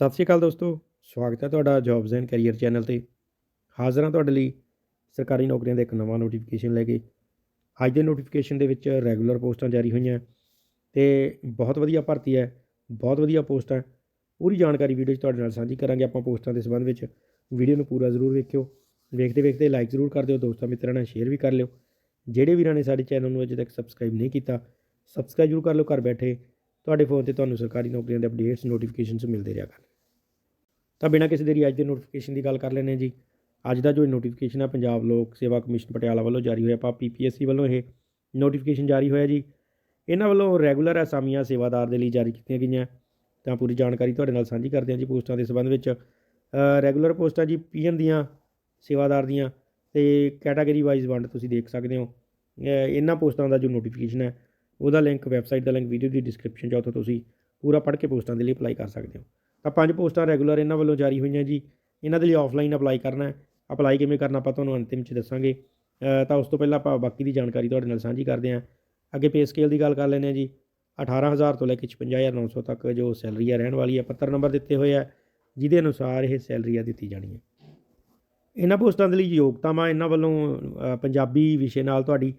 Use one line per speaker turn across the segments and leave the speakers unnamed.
ਸਤਿ ਸ਼੍ਰੀ ਅਕਾਲ ਦੋਸਤੋ, ਸਵਾਗਤ ਹੈ ਤੁਹਾਡਾ ਜੌਬਸ ਐਂਡ ਕੈਰੀਅਰ ਚੈਨਲ ਤੇ। ਹਾਜ਼ਰ ਹਾਂ ਤੁਹਾਡੇ ਲਈ ਸਰਕਾਰੀ ਨੌਕਰੀਆਂ ਦਾ ਇੱਕ ਨਵਾਂ ਨੋਟੀਫਿਕੇਸ਼ਨ ਲੈ ਕੇ। ਅੱਜ ਦੇ ਨੋਟੀਫਿਕੇਸ਼ਨ ਦੇ ਵਿੱਚ ਰੈਗੂਲਰ ਪੋਸਟਾਂ ਜਾਰੀ ਹੋਈਆਂ। ਤੇ ਬਹੁਤ ਵਧੀਆ ਭਰਤੀ ਹੈ, ਬਹੁਤ ਵਧੀਆ ਪੋਸਟ ਹੈ। ਪੂਰੀ ਜਾਣਕਾਰੀ ਵੀਡੀਓ 'ਚ ਤੁਹਾਡੇ ਨਾਲ ਸਾਂਝੀ ਕਰਾਂਗੇ ਆਪਾਂ ਪੋਸਟਾਂ ਦੇ ਸੰਬੰਧ ਵਿੱਚ। ਵੀਡੀਓ ਨੂੰ ਪੂਰਾ ਜ਼ਰੂਰ ਵੇਖਿਓ। ਵੇਖਦੇ ਵੇਖਦੇ ਲਾਈਕ ਜ਼ਰੂਰ ਕਰ ਦਿਓ। ਦੋਸਤਾਂ ਮਿੱਤਰਾਂ ਨਾਲ ਸ਼ੇਅਰ ਵੀ ਕਰ ਲਿਓ। ਜਿਹੜੇ ਵੀਰਾਂ ਨੇ ਸਾਡੇ ਚੈਨਲ ਨੂੰ ਅਜੇ ਤੱਕ ਸਬਸਕ੍ਰਾਈਬ ਨਹੀਂ ਕੀਤਾ ਸਬਸਕ੍ਰਾਈਬ ਜ਼ਰੂਰ ਕਰ ਲਓ। ਘਰ ਬੈਠੇ ਤੁਹਾਡੇ ਫੋਨ ਤੇ ਤੁਹਾਨੂੰ ਸਰਕਾਰੀ ਨੌਕਰੀਆਂ ਦੇ ਅਪਡੇਟਸ ਨੋਟੀਫਿਕੇਸ਼ਨਸ ਮਿਲਦੇ ਰਿਹਾ ਕਰਨ। ਤਾਂ ਬਿਨਾਂ ਕਿਸੇ ਦੇਰੀ ਅੱਜ ਦੇ ਨੋਟੀਫਿਕੇਸ਼ਨ ਦੀ ਗੱਲ ਕਰ ਲੈਂਦੇ ਹਾਂ ਜੀ। ਅੱਜ ਦਾ ਜੋ ਨੋਟੀਫਿਕੇਸ਼ਨ ਹੈ ਪੰਜਾਬ ਲੋਕ ਸੇਵਾ ਕਮਿਸ਼ਨ ਪਟਿਆਲਾ ਵੱਲੋਂ ਜਾਰੀ ਹੋਇਆ ਪਾ ਪੀਪੀਐਸਸੀ ਵੱਲੋਂ ਇਹ ਨੋਟੀਫਿਕੇਸ਼ਨ ਜਾਰੀ ਹੋਇਆ ਜੀ। ਇਹਨਾਂ ਵੱਲੋਂ ਰੈਗੂਲਰ ਅਸਾਮੀਆਂ ਸੇਵਾਦਾਰ ਦੇ ਲਈ ਜਾਰੀ ਕੀਤੀਆਂ ਗਈਆਂ। ਤਾਂ ਪੂਰੀ ਜਾਣਕਾਰੀ ਤੁਹਾਡੇ ਨਾਲ ਸਾਂਝੀ ਕਰਦੇ ਹਾਂ ਜੀ ਪੋਸਟਾਂ ਦੇ ਸੰਬੰਧ ਵਿੱਚ। ਰੈਗੂਲਰ ਪੋਸਟਾਂ ਜੀ ਪੀਐਨ ਦੀਆਂ ਸੇਵਾਦਾਰ ਦੀਆਂ ਤੇ ਕੈਟਾਗਰੀ ਵਾਈਜ਼ ਵੰਡ ਤੁਸੀਂ ਦੇਖ ਸਕਦੇ ਹੋ। ਇਹਨਾਂ ਪੋਸਟਾਂ ਦਾ ਜੋ ਨੋਟੀਫਿਕੇਸ਼ਨ ਹੈ ਉਹਦਾ ਲਿੰਕ ਵੈਬਸਾਈਟ ਦਾ ਲਿੰਕ ਵੀਡੀਓ ਦੀ ਡਿਸਕ੍ਰਿਪਸ਼ਨ 'ਚ ਆ, ਉੱਥੋਂ ਤੁਸੀਂ ਪੂਰਾ ਪੜ੍ਹ ਕੇ ਪੋਸਟਾਂ ਦੇ ਲਈ ਅਪਲਾਈ ਕਰ ਸਕਦੇ ਹੋ। ਤਾਂ ਪੰਜ ਪੋਸਟਾਂ ਰੈਗੂਲਰ ਇਹਨਾਂ ਵੱਲੋਂ ਜਾਰੀ ਹੋਈਆਂ ਜੀ। ਇਹਨਾਂ ਦੇ ਲਈ ਆਫਲਾਈਨ ਅਪਲਾਈ ਕਰਨਾ ਹੈ। ਅਪਲਾਈ ਕਿਵੇਂ ਕਰਨਾ ਆਪਾਂ ਤੁਹਾਨੂੰ ਅੰਤਿਮ 'ਚ ਦੱਸਾਂਗੇ। ਤਾਂ ਉਸ ਤੋਂ ਪਹਿਲਾਂ ਆਪਾਂ ਬਾਕੀ ਦੀ ਜਾਣਕਾਰੀ ਤੁਹਾਡੇ ਨਾਲ ਸਾਂਝੀ ਕਰਦੇ ਹਾਂ। ਅੱਗੇ ਪੇ ਸਕੇਲ ਦੀ ਗੱਲ ਕਰ ਲੈਂਦੇ ਹਾਂ ਜੀ। 18000 ਤੋਂ ਲੈ ਕੇ 55900 ਤੱਕ ਜੋ ਸੈਲਰੀ ਆ ਰਹਿਣ ਵਾਲੀ ਹੈ, ਪੱਤਰ ਨੰਬਰ ਦਿੱਤੇ ਹੋਏ ਆ। ਜਿਹਦੇ ਅਨੁਸਾਰ ਇਹ ਸੈਲਰੀ ਆ ਦਿੱਤੀ ਜਾਣੀ ਹੈ। ਇਹਨਾਂ ਪੋਸਟਾਂ ਦੇ ਲਈ ਯੋਗਤਾਵਾਂ ਇਹਨਾਂ ਵੱਲੋਂ ਪੰਜਾਬੀ ਵਿਸ਼ੇ ਨਾਲ ਤੁਹਾਡੀ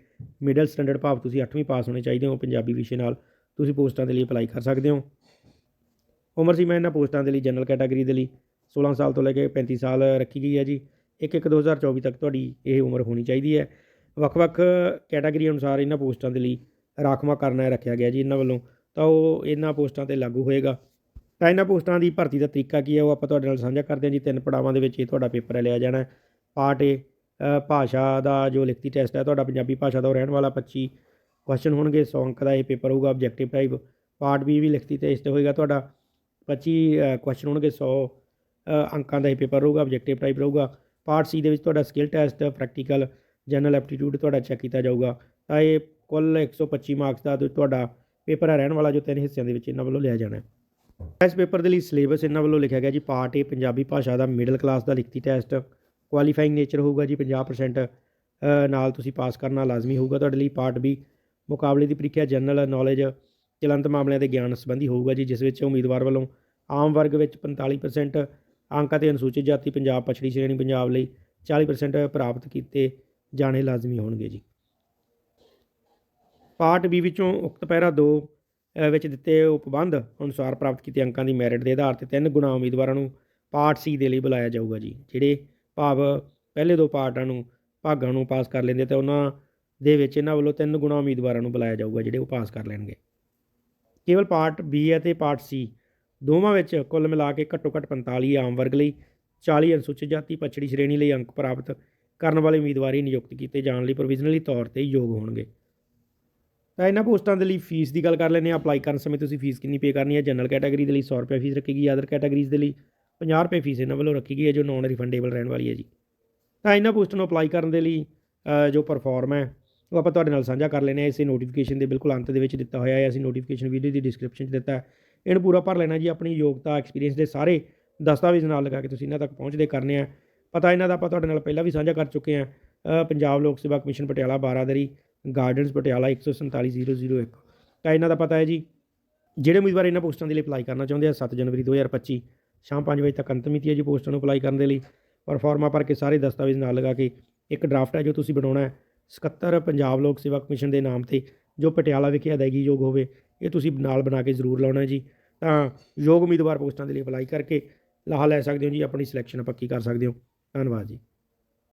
ਮਿਡਲ ਸਟੈਂਡਰਡ ਭਾਵ ਤੁਸੀਂ 8ਵੀਂ ਪਾਸ ਹੋਣੇ ਚਾਹੀਦੇ ਹੋ। ਪੰਜਾਬੀ ਵਿਸ਼ੇ ਨਾਲ ਤੁਸੀਂ ਪੋਸਟਾਂ ਦੇ ਲਈ ਅਪਲਾਈ ਕਰ ਸਕਦੇ ਹੋ। ਉਮਰ ਸੀਮਾ ਇਹਨਾਂ ਪੋਸਟਾਂ ਦੇ ਲਈ ਜਨਰਲ ਕੈਟਾਗਰੀ ਦੇ ਲਈ। 16 ਸਾਲ ਤੋਂ ਲੈ ਕੇ 35 ਸਾਲ ਰੱਖੀ ਗਈ ਹੈ ਜੀ। 1 1 2024 ਤੱਕ ਤੁਹਾਡੀ ਇਹ ਉਮਰ ਹੋਣੀ ਚਾਹੀਦੀ ਹੈ। ਵੱਖ-ਵੱਖ ਕੈਟਾਗਰੀ ਅਨੁਸਾਰ ਇਹਨਾਂ ਪੋਸਟਾਂ ਦੇ ਲਈ ਰਾਖਵਾਂ ਕਰਨਾ ਰੱਖਿਆ ਗਿਆ ਜੀ ਇਹਨਾਂ ਵੱਲੋਂ। ਤਾਂ ਉਹ ਇਹਨਾਂ ਪੋਸਟਾਂ ਤੇ ਲਾਗੂ ਹੋਏਗਾ। ਤਾਂ ਇਹਨਾਂ ਪੋਸਟਾਂ ਦੀ ਭਰਤੀ ਦਾ ਤਰੀਕਾ ਕੀ ਹੈ, ਉਹ ਆਪਾਂ ਤੁਹਾਡੇ ਨਾਲ ਸਾਂਝਾ ਕਰਦੇ ਹਾਂ ਜੀ। ਤਿੰਨ ਪੜਾਵਾਂ ਦੇ ਵਿੱਚ ਇਹ ਤੁਹਾਡਾ ਪੇਪਰ ਹੈ, ਲਿਆ ਜਾਣਾ ਪਾਰਟ ਏ ਭਾਸ਼ਾ ਦਾ ਜੋ ਲਿਖਤੀ ਟੈਸਟ ਹੈ, ਤੁਹਾਡਾ ਪੰਜਾਬੀ ਭਾਸ਼ਾ ਦਾ ਉਹ ਰਹਿਣ ਵਾਲਾ 25 ਕੁਐਸਚਨ ਹੋਣਗੇ। 100 ਅੰਕ ਦਾ ਇਹ ਪੇਪਰ ਹੋਊਗਾ ਆਬਜੈਕਟਿਵ ਟਾਈਪ ਪਾਰਟ ਬੀ ਵੀ ਲਿਖਤੀ ਟੈਸਟ ਹੋਏਗਾ ਤੁਹਾਡਾ। 25 ਕੁਐਸਚਨ ਹੋਣਗੇ 100 ਅੰਕਾਂ ਦਾ ਇਹ ਪੇਪਰ ਰਹੂਗਾ ਆਬਜੈਕਟਿਵ ਟਾਈਪ ਰਹੂਗਾ। ਪਾਰਟ ਸੀ ਦੇ ਵਿੱਚ ਤੁਹਾਡਾ skill test practical general aptitude ਤੁਹਾਡਾ ਚੈੱਕ ਕੀਤਾ ਜਾਊਗਾ। ਤਾਂ ਇਹ ਕੁੱਲ 125 ਮਾਰਕਸ ਦਾ ਤੁਹਾਡਾ ਪੇਪਰ ਹੈ ਰਹਿਣ ਵਾਲਾ ਜੋ ਤਿੰਨ ਹਿੱਸਿਆਂ ਦੇ ਵਿੱਚ ਇਹਨਾਂ ਵੱਲੋਂ ਲਿਆ ਜਾਣਾ ਹੈ। ਇਸ ਪੇਪਰ ਦੇ ਲਈ ਸਿਲੇਬਸ ਇਹਨਾਂ ਵੱਲੋਂ ਲਿਖਿਆ ਗਿਆ ਜੀ। ਪਾਰਟ ਏ ਪੰਜਾਬੀ ਭਾਸ਼ਾ ਦਾ ਮਿਡਲ ਕਲਾਸ ਦਾ ਲਿਖਤੀ ਟੈਸਟ ਕੁਆਲੀਫਾਈਂਗ ਨੇਚਰ ਹੋਊਗਾ ਜੀ 50% ਨਾਲ ਤੁਸੀਂ ਪਾਸ ਕਰਨਾ ਲਾਜ਼ਮੀ ਹੋਊਗਾ ਤੁਹਾਡੇ ਲਈ। ਪਾਰਟ ਬੀ ਮੁਕਾਬਲੇ ਦੀ ਪ੍ਰੀਖਿਆ ਜਨਰਲ ਨੌਲੇਜ ਚਲੰਤ ਮਾਮਲਿਆਂ ਦੇ ਗਿਆਨ ਸੰਬੰਧੀ ਹੋਊਗਾ ਜੀ, ਜਿਸ ਵਿੱਚ ਉਮੀਦਵਾਰ ਵੱਲੋਂ ਆਮ ਵਰਗ ਵਿੱਚ 45% ਅੰਕਾਂ ਤੇ ਅਨੁਸੂਚਿਤ ਜਾਤੀ ਪੰਜਾਬ, ਪਛੜੀ ਸ਼੍ਰੇਣੀ ਪੰਜਾਬ ਲਈ 40% ਪ੍ਰਾਪਤ ਕੀਤੇ ਜਾਣੇ ਲਾਜ਼ਮੀ ਹੋਣਗੇ ਜੀ। ਪਾਰਟ ਬੀ ਵਿੱਚੋਂ ਉਕਤ ਪੈਰਾ 2 ਵਿੱਚ ਦਿੱਤੇ ਉਪਬੰਧ ਅਨੁਸਾਰ ਪ੍ਰਾਪਤ ਕੀਤੇ ਅੰਕਾਂ ਦੀ ਮੈਰਿਟ ਦੇ ਆਧਾਰ ਤੇ ਤਿੰਨ ਗੁਣਾ ਉਮੀਦਵਾਰਾਂ ਨੂੰ ਪਾਰਟ ਸੀ ਦੇ ਲਈ ਬੁਲਾਇਆ ਜਾਊਗਾ ਜੀ, ਜਿਹੜੇ ਭਾਵ ਪਹਿਲੇ ਦੋ ਪਾਰਟਾਂ ਨੂੰ ਭਾਗਾਂ ਨੂੰ ਪਾਸ ਕਰ ਲੈਂਦੇ ਤਾਂ ਉਹਨਾਂ ਦੇ ਵਿੱਚ ਇਹਨਾਂ ਵੱਲੋਂ ਤਿੰਨ ਗੁਣਾ ਉਮੀਦਵਾਰਾਂ ਨੂੰ ਬੁਲਾਇਆ ਜਾਊਗਾ, ਜਿਹੜੇ ਉਹ ਪਾਸ ਕਰ ਲੈਣਗੇ। ਕੇਵਲ ਪਾਰਟ ਬੀ ਅਤੇ ਪਾਰਟ ਸੀ ਦੋਵਾਂ ਵਿੱਚ ਕੁੱਲ ਮਿਲਾ ਕੇ ਘੱਟੋ ਘੱਟ 45 ਆਮ ਵਰਗ ਲਈ 40 ਅਨੁਸੂਚਿਤ ਜਾਤੀ ਪਛੜੀ ਸ਼੍ਰੇਣੀ ਲਈ ਅੰਕ ਪ੍ਰਾਪਤ ਕਰਨ ਵਾਲੇ ਉਮੀਦਵਾਰ ਹੀ ਨਿਯੁਕਤ ਕੀਤੇ ਜਾਣ ਲਈ ਪ੍ਰੋਵੀਜ਼ਨਲੀ ਤੌਰ ਤੇ ਯੋਗ ਹੋਣਗੇ। ਤਾਂ ਇਹਨਾਂ ਪੋਸਟਾਂ ਦੇ ਲਈ ਫੀਸ ਦੀ ਗੱਲ ਕਰ ਲੈਂਦੇ ਹਾਂ। ਅਪਲਾਈ ਕਰਨ ਸਮੇਂ ਤੁਸੀਂ ਫੀਸ ਕਿੰਨੀ ਪੇ ਕਰਨੀ ਹੈ? ਜਨਰਲ ਕੈਟਾਗਰੀ ਦੇ ਲਈ 100 ਰੁਪਏ ਫੀਸ ਰੱਖੀ ਗਈ ਅਦਰ ਕੈਟਾਗਰੀਜ਼ ਦੇ ਲਈ 50 ਰੁਪਏ ਫੀਸ ਇਹਨਾਂ ਵੱਲੋਂ ਰੱਖੀ ਗਈ ਹੈ, ਜੋ ਨਾਨ ਰਿਫੰਡੇਬਲ ਰਹਿਣ ਵਾਲੀ ਹੈ ਜੀ। ਤਾਂ ਇਹਨਾਂ ਪੋਸਟਾਂ ਨੂੰ ਅਪਲਾਈ ਕਰਨ ਦੇ ਲਈ ਜੋ ਪਰਫਾਰਮ ਹੈ ਉਹ ਆਪਾਂ ਤੁਹਾਡੇ ਨਾਲ ਸਾਂਝਾ ਕਰ ਲੈਣੇ ਆ ਇਸੇ ਨੋਟੀਫਿਕੇਸ਼ਨ ਦੇ ਬਿਲਕੁਲ ਅੰਤ ਦੇ ਵਿੱਚ ਦਿੱਤਾ ਹੋਇਆ ਹੈ। ਅਸੀਂ ਨੋਟੀਫਿਕੇਸ਼ਨ ਵੀਡੀਓ ਦੀ ਡਿਸਕ੍ਰਿਪਸ਼ਨ 'ਚ ਦਿੱਤਾ ਹੈ। ਇਹਨੂੰ ਪੂਰਾ ਭਰ ਲੈਣਾ ਜੀ। ਆਪਣੀ ਯੋਗਤਾ ਐਕਸਪੀਰੀਅੰਸ ਦੇ ਸਾਰੇ ਦਸਤਾਵੇਜ਼ ਨਾਲ ਲਗਾ ਕੇ ਤੁਸੀਂ ਇਹਨਾਂ ਤੱਕ ਪਹੁੰਚਦੇ ਕਰਨੇ ਆ। ਪਤਾ ਇਹਨਾਂ ਦਾ ਆਪਾਂ ਤੁਹਾਡੇ ਨਾਲ ਪਹਿਲਾਂ ਵੀ ਸਾਂਝਾ ਕਰ ਚੁੱਕੇ ਆ ਪੰਜਾਬ ਲੋਕ ਸੇਵਾ ਕਮਿਸ਼ਨ ਪਟਿਆਲਾ, ਬਾਰਾਦਰੀ ਗਾਰਡਨਸ ਪਟਿਆਲਾ 147001 ਤਾਂ ਇਹਨਾਂ ਦਾ ਪਤਾ ਹੈ ਜੀ। ਜਿਹੜੇ ਉਮੀਦਵਾਰ ਇਹਨਾਂ ਪੋਸਟਾਂ ਦੇ ਲਈ ਅਪਲਾਈ ਕਰਨਾ ਚਾਹੁੰਦੇ ਆ 7 ਜਨਵਰੀ 2025 ਸ਼ਾਮ 5 ਵਜੇ ਤੱਕ ਅੰਤਮ ਮਿਤੀ ਹੈ ਜੀ ਪੋਸਟਾਂ ਨੂੰ ਅਪਲਾਈ ਕਰਨ ਦੇ ਲਈ। ਔਰ ਫਾਰਮਾਂ ਭਰ ਕੇ ਸਾਰੇ ਦਸਤਾਵੇਜ਼ ਨਾਲ ਲਗਾ ਕੇ ਇੱਕ ਡਰਾਫਟ ਹੈ ਜੋ ਤੁਸੀਂ ਬਣਾਉਣਾ ਹੈ। 77 ਪੰਜਾਬ ਲੋਕ ਸੇਵਾ ਕਮਿਸ਼ਨ ਦੇ ਨਾਮ ਤੇ ਜੋ ਪਟਿਆਲਾ ਵਿਖੇ ਅਦਾਇਗੀ ਯੋਗ ਹੋਵੇ, ਇਹ ਤੁਸੀਂ ਨਾਲ ਬਣਾ ਕੇ ਜ਼ਰੂਰ ਲਾਉਣਾ ਜੀ। ਤਾਂ ਯੋਗ ਉਮੀਦਵਾਰ ਪੋਸਟਾਂ ਦੇ ਲਈ ਅਪਲਾਈ ਕਰਕੇ ਲਾਹਾ ਲੈ ਸਕਦੇ ਹੋ ਜੀ, ਆਪਣੀ ਸਿਲੈਕਸ਼ਨ ਪੱਕੀ ਕਰ ਸਕਦੇ ਹੋ। ਧੰਨਵਾਦ ਜੀ।